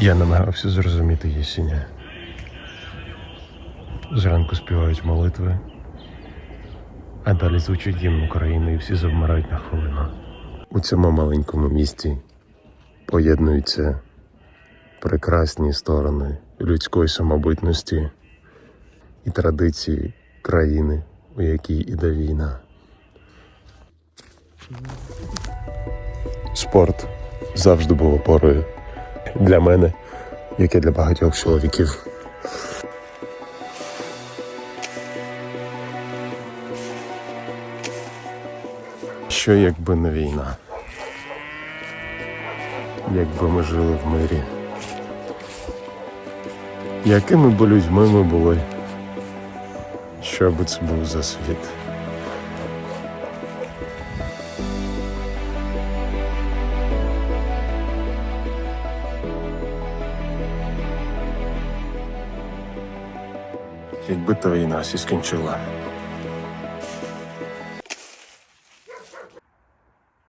Я намагався зрозуміти Єсіня. Зранку співають молитви, а далі звучить гімн України і всі завмирають на хвилину. У цьому маленькому місті поєднуються прекрасні сторони людської самобутності і традиції країни, у якій іде війна. Спорт завжди був опорою для мене, як і для багатьох чоловіків. Що якби не війна? Якби ми жили в мирі? Якими б людьми ми були? Що би це був за світ? Якби та війна сі скінчила.